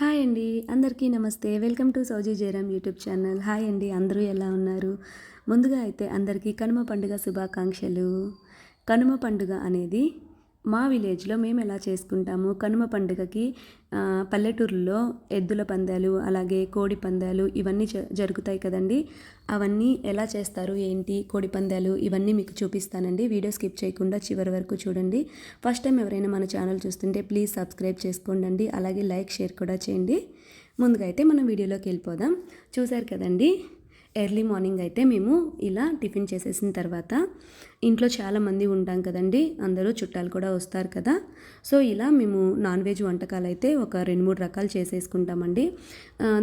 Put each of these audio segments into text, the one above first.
Hi అండి అందరికీ నమస్తే. వెల్కమ్ టు సౌజీ జయరామ్ యూట్యూబ్ ఛానల్. హాయ్ అండి అందరూ ఎలా ఉన్నారు? ముందుగా అయితే అందరికీ కనుమ పండుగ శుభాకాంక్షలు. కనుమ పండుగ అనేది మా విలేజ్లో మేము ఎలా చేసుకుంటాము? కనుమ పండుగకి పల్లెటూరులో ఎద్దుల పందాలు అలాగే కోడి పందాలు ఇవన్నీ జ- జరుగుతాయి కదండి. అవన్నీ ఎలా చేస్తారు? ఏంటి? కోడి పందాలు ఇవన్నీ మీకు చూపిస్తానండి. వీడియో స్కిప్ చేయకుండా చివరి వరకు చూడండి. ఫస్ట్ టైం ఎవరైనా మన ఛానల్ చూస్తుంటే ప్లీజ్ సబ్స్క్రైబ్ చేసుకోండి అలాగే లైక్ షేర్ కూడా చేయండి. ముందుగా అయితే మనం వీడియోలోకి వెళ్ళిపోదాం. చూసారు కదండి? ఎర్లీ మార్నింగ్ అయితే మేము ఇలా టిఫిన్ చేసేసిన తర్వాత ఇంట్లో చాలామంది ఉంటాం కదండి అందరూ చుట్టాలు కూడా వస్తారు కదా. సో ఇలా మేము నాన్ వెజ్ వంటకాలు అయితే ఒక రెండు మూడు రకాలు చేసేసుకుంటామండి.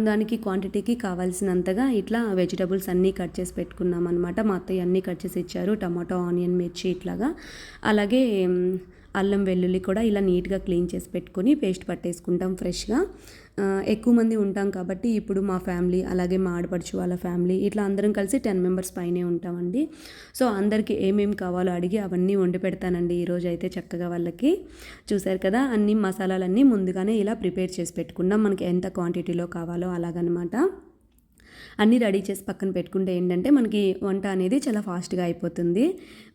దానికి క్వాంటిటీకి కావాల్సినంతగా ఇట్లా వెజిటబుల్స్ అన్నీ కట్ చేసి పెట్టుకున్నాం అనమాట మా అత్తయ్య అన్నీ కట్ చేసి ఇచ్చారు. టమాటో ఆనియన్ మిర్చి ఇట్లాగా. అలాగే అల్లం వెల్లుల్లి కూడా ఇలా నీట్గా క్లీన్ చేసి పెట్టుకొని పేస్ట్ పట్టేసుకుంటాం ఫ్రెష్గా. ఎక్కువ మంది ఉంటాం కాబట్టి ఇప్పుడు మా ఫ్యామిలీ అలాగే మా ఆడపడుచు వాళ్ళ ఫ్యామిలీ ఇట్లా అందరం కలిసి టెన్ మెంబర్స్ పైనే ఉంటామండి. సో అందరికీ ఏమేమి కావాలో అడిగి అవన్నీ వండి పెడతానండి ఈరోజు అయితే చక్కగా వాళ్ళకి. చూసారు కదా అన్ని మసాలాలన్నీ ముందుగానే ఇలా ప్రిపేర్ చేసి పెట్టుకున్నాం. మనకి ఎంత క్వాంటిటీలో కావాలో అలాగనమాట. అన్నీ రెడీ చేసి పక్కన పెట్టుకుంటే ఏంటంటే మనకి వంట అనేది చాలా ఫాస్ట్గా అయిపోతుంది.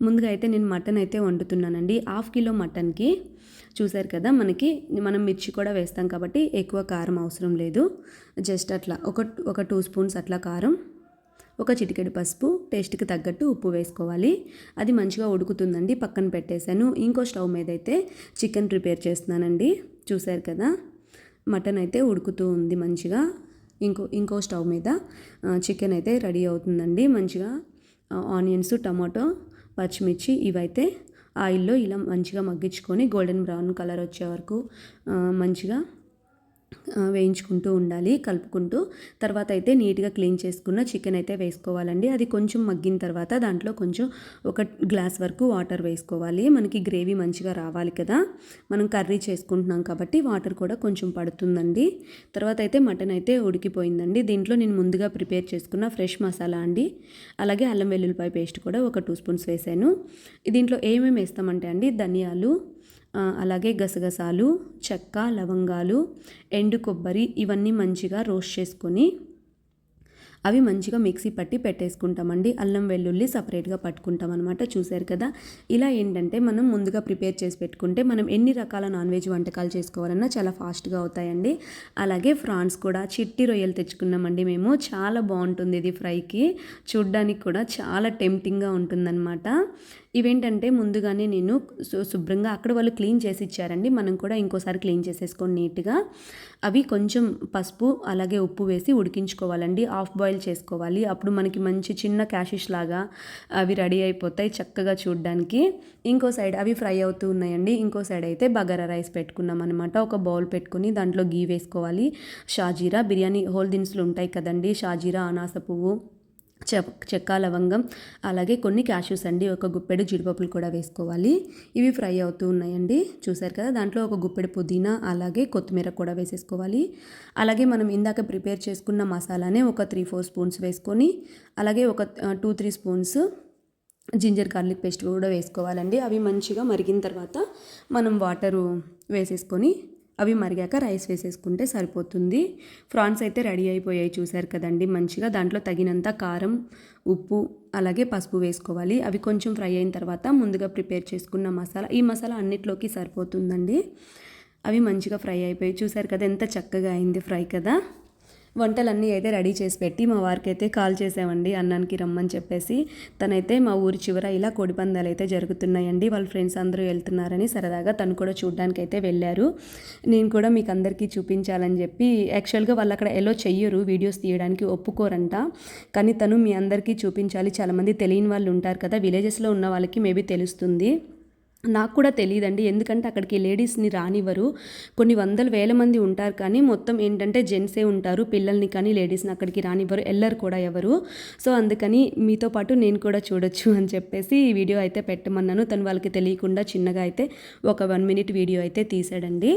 ముందుగా అయితే నేను మటన్ అయితే వండుతున్నానండి. హాఫ్ కిలో మటన్కి చూసారు కదా మనకి మనం మిర్చి కూడా వేస్తాం కాబట్టి ఎక్కువ కారం అవసరం లేదు. జస్ట్ అట్లా ఒక ఒక టూ స్పూన్స్ అట్లా కారం ఒక చిటికెడు పసుపు టేస్ట్కి తగ్గట్టు ఉప్పు వేసుకోవాలి. అది మంచిగా ఉడుకుతుందండి. పక్కన పెట్టేశాను. ఇంకో స్టవ్ మీద అయితే చికెన్ ప్రిపేర్ చేస్తున్నానండి. చూసారు కదా? మటన్ అయితే ఉడుకుతూ ఉంది మంచిగా. ఇంకో ఇంకో స్టవ్ మీద చికెన్ అయితే రెడీ అవుతుందండి. మంచిగా ఆనియన్స్ టమాటో పచ్చిమిర్చి ఇవైతే ఆయిల్లో ఇలా మంచిగా మగ్గించుకొని గోల్డెన్ బ్రౌన్ కలర్ వచ్చే వరకు మంచిగా వేయించుకుంటూ ఉండాలి కలుపుకుంటూ. తర్వాత అయితే నీట్గా క్లీన్ చేసుకున్న చికెన్ అయితే వేసుకోవాలండి. అది కొంచెం మగ్గిన తర్వాత దాంట్లో కొంచెం ఒక గ్లాస్ వరకు వాటర్ వేసుకోవాలి. మనకి గ్రేవీ మంచిగా రావాలి కదా. మనం కర్రీ చేసుకుంటున్నాం కాబట్టి వాటర్ కూడా కొంచెం పడుతుందండి. తర్వాత అయితే మటన్ అయితే ఉడికిపోయిందండి. దీంట్లో నేను ముందుగా ప్రిపేర్ చేసుకున్న ఫ్రెష్ మసాలా అండి. అలాగే అల్లం వెల్లుల్లిపాయ పేస్ట్ కూడా ఒక టూ స్పూన్స్ వేసాను. దీంట్లో ఏమేమి వేస్తామంటే అండి ధనియాలు అలాగే గసగసాలు చెక్క లవంగాలు ఎండు కొబ్బరి ఇవన్నీ మంచిగా రోస్ట్ చేసుకొని అవి మంచిగా మిక్సీ పట్టి పెట్టేసుకుంటామండి. అల్లం వెల్లుల్లి సపరేట్గా పట్టుకుంటాం అనమాట చూశారు కదా? ఇలా ఏంటంటే మనం ముందుగా ప్రిపేర్ చేసి పెట్టుకుంటే మనం ఎన్ని రకాల నాన్ వెజ్ వంటకాలు చేసుకోవాలన్నా చాలా ఫాస్ట్గా అవుతాయండి. అలాగే ఫ్రాన్స్ కూడా చిట్టి రొయ్యలు తెచ్చుకున్నామండి మేము. చాలా బాగుంటుంది ఇది ఫ్రైకి. చూడ్డానికి కూడా చాలా టెంప్టింగ్గా ఉంటుందన్నమాట. ఇవేంటంటే ముందుగానే నేను శుభ్రంగా అక్కడ వాళ్ళు క్లీన్ చేసి ఇచ్చారండి. మనం కూడా ఇంకోసారి క్లీన్ చేసేసుకొని నీట్గా. అవి కొంచెం పసుపు అలాగే ఉప్పు వేసి ఉడికించుకోవాలండి. హాఫ్ బాయిల్ చేసుకోవాలి. అప్పుడు మనకి మంచి చిన్న క్యాషిష్ లాగా అవి రెడీ అయిపోతాయి చక్కగా చూడడానికి. ఇంకో సైడ్ అవి ఫ్రై అవుతూ ఉన్నాయండి. ఇంకో సైడ్ అయితే బగారా రైస్ పెట్టుకున్నాం అనమాట ఒక బౌల్ పెట్టుకుని దాంట్లో గీ వేసుకోవాలి. షాజీరా బిర్యానీ హోల్ దినుసులు ఉంటాయి కదండి. షాజీరా అనాస పువ్వు. చెక్క లవంగం అలాగే కొన్ని క్యాష్యూస్ అండి. ఒక గుప్పెడు జీడిపప్పులు కూడా వేసుకోవాలి. ఇవి ఫ్రై అవుతూ ఉన్నాయండి. చూసారు కదా దాంట్లో ఒక గుప్పెడు పుదీనా అలాగే కొత్తిమీర కూడా వేసేసుకోవాలి. అలాగే మనం ఇందాక ప్రిపేర్ చేసుకున్న మసాలానే ఒక త్రీ ఫోర్ స్పూన్స్ వేసుకొని అలాగే ఒక two three spoons ginger garlic paste కూడా వేసుకోవాలండి. అవి మంచిగా మరిగిన తర్వాత మనం వాటరు వేసేసుకొని అవి మరిగాక రైస్ వేసేసుకుంటే సరిపోతుంది. ఫ్రాన్స్ అయితే రెడీ అయిపోయాయి చూశారు కదండి. మంచిగా దాంట్లో తగినంత కారం ఉప్పు అలాగే పసుపు వేసుకోవాలి. అవి కొంచెం ఫ్రై అయిన తర్వాత ముందుగా ప్రిపేర్ చేసుకున్న మసాలా ఈ మసాలా అన్నిట్లోకి సరిపోతుందండి. అవి మంచిగా ఫ్రై అయిపోయి చూశారు కదా ఎంత చక్కగా అయింది ఫ్రై కదా. వంటలన్నీ అయితే రెడీ చేసి పెట్టి మా వారికి అయితే కాల్ చేసామండి అన్నానికి రమ్మని చెప్పేసి. తనైతే మా ఊరి చివర ఇలా కోడిపందాలు అయితే జరుగుతున్నాయండి వాళ్ళ ఫ్రెండ్స్ అందరూ వెళ్తున్నారని సరదాగా తను కూడా చూడడానికి అయితే వెళ్ళారు. నేను కూడా మీకు అందరికీ చూపించాలని చెప్పి యాక్చువల్గా వాళ్ళు అక్కడ ఎలో చెయ్యరు వీడియోస్ తీయడానికి ఒప్పుకోరంట. కానీ తను మీ అందరికీ చూపించాలి చాలామంది తెలియని వాళ్ళు ఉంటారు కదా విలేజెస్లో ఉన్న వాళ్ళకి మేబీ తెలుస్తుంది. నాకు కూడా తెలియదండి. ఎందుకంటే అక్కడికి లేడీస్ని రానివ్వరు. కొన్ని వందల వేల మంది ఉంటారు కానీ మొత్తం ఏంటంటే జెంట్సే ఉంటారు. పిల్లల్ని కానీ లేడీస్ని అక్కడికి రానివ్వరు. వెళ్ళరు కూడా ఎవరు. సో అందుకని మీతో పాటు నేను కూడా చూడొచ్చు అని చెప్పేసి ఈ వీడియో అయితే పెట్టమన్నాను. తను వాళ్ళకి తెలియకుండా చిన్నగా అయితే ఒక వన్ మినిట్ వీడియో అయితే తీసాడండి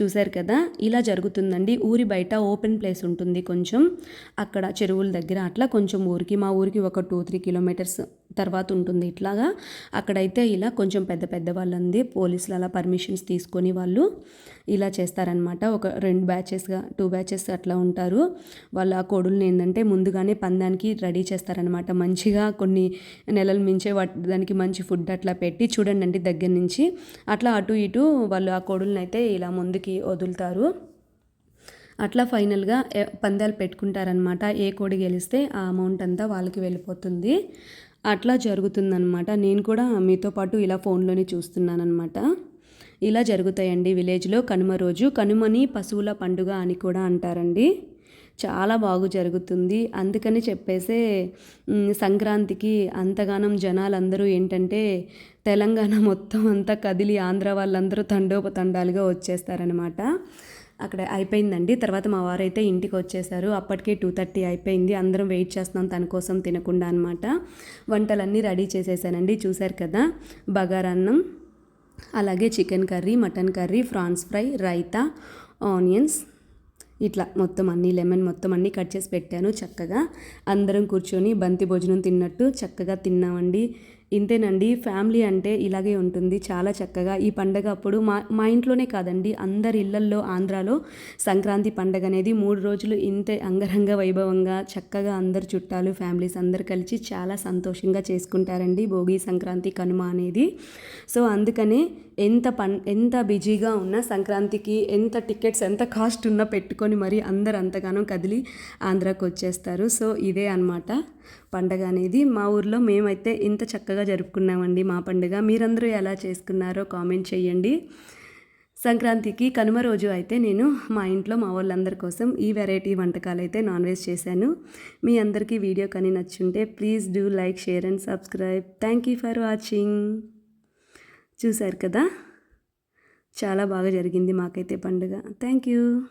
చూశారు కదా ఇలా జరుగుతుందండి. ఊరి బయట ఓపెన్ ప్లేస్ ఉంటుంది కొంచెం. అక్కడ చెరువుల దగ్గర అట్లా కొంచెం ఊరికి మా ఊరికి ఒక టూ త్రీ కిలోమీటర్స్ తర్వాత ఉంటుంది ఇట్లాగా. అక్కడైతే ఇలా కొంచెం పెద్ద పెద్ద వాళ్ళంది పోలీసులు అలా పర్మిషన్స్ తీసుకొని వాళ్ళు ఇలా చేస్తారనమాట ఒక రెండు బ్యాచెస్గా టూ బ్యాచెస్ అట్లా ఉంటారు. వాళ్ళు ఆ కోడుల్ని ఏంటంటే ముందుగానే పందానికి రెడీ చేస్తారనమాట మంచిగా కొన్ని నెలలు మించే వాటి దానికి మంచి ఫుడ్ అట్లా పెట్టి చూడండి అండి దగ్గర నుంచి. అట్లా అటు ఇటు వాళ్ళు ఆ కోడుల్ని అయితే ఇలా ముందుకి వదులుతారు. అట్లా ఫైనల్గా పందాలు పెట్టుకుంటారనమాట ఏ కోడి గెలిస్తే ఆ అమౌంట్ అంతా వాళ్ళకి వెళ్ళిపోతుంది. అట్లా జరుగుతుందనమాట నేను కూడా మీతో పాటు ఇలా ఫోన్లోనే చూస్తున్నానమాట ఇలా జరుగుతాయండి విలేజ్లో కనుమ రోజు. కనుమని పశువుల పండుగ అని కూడా అంటారండి. చాలా బాగు జరుగుతుంది. అందుకని చెప్పేసే సంక్రాంతికి అంతగానం జనాలందరూ ఏంటంటే తెలంగాణ మొత్తం అంతా కదిలి ఆంధ్ర వాళ్ళందరూ తండోపతండాలుగా వచ్చేస్తారనమాట అక్కడ అయిపోయిందండి. తర్వాత మా వారైతే ఇంటికి వచ్చేసారు అప్పటికే టూ థర్టీ అయిపోయింది. అందరం వెయిట్ చేస్తున్నాం తన కోసం తినకుండా అనమాట వంటలన్నీ రెడీ చేసేసానండి. చూశారు కదా? బగారన్నం అలాగే chicken curry mutton curry prawns fry raita onions. ఇట్లా మొత్తం అన్ని లెమన్ మొత్తం అన్నీ కట్ చేసి పెట్టాను చక్కగా. అందరం కూర్చొని బంతి భోజనం తిన్నట్టు చక్కగా తిన్నామండి. ఇంతేనండి ఫ్యామిలీ అంటే ఇలాగే ఉంటుంది. చాలా చక్కగా ఈ పండగ అప్పుడు మా మా ఇంట్లోనే కాదండి అందరి ఇళ్ళల్లో ఆంధ్రాలో సంక్రాంతి పండగ అనేది మూడు రోజులు ఇంతే అంగరంగ వైభవంగా చక్కగా అందరు చుట్టాలు ఫ్యామిలీస్ అందరు కలిసి చాలా సంతోషంగా చేసుకుంటారండి భోగి సంక్రాంతి కనుమ అనేది. సో అందుకనే ఎంత పన్ ఎంత బిజీగా ఉన్నా సంక్రాంతికి ఎంత టికెట్స్ ఎంత కాస్ట్ ఉన్నా పెట్టుకొని మరి అందరు అంతగానో కదిలి ఆంధ్రాకు వచ్చేస్తారు. సో ఇదే అన్నమాట పండగ అనేది. మా ఊర్లో మేమైతే ఇంత చక్కగా జరుపుకున్నామండి మా పండుగ. మీరందరూ ఎలా చేసుకున్నారో కామెంట్ చేయండి. సంక్రాంతికి కనుమ రోజు అయితే నేను మా ఇంట్లో మా వాళ్ళందరి కోసం ఈ వెరైటీ వంటకాలు అయితే నాన్ వెజ్ చేశాను. మీ అందరికీ వీడియో కానీ నచ్చుంటే please do like share and subscribe. Thank you for watching. చూశారు కదా? చాలా బాగా జరిగింది మాకైతే పండుగ. Thank you.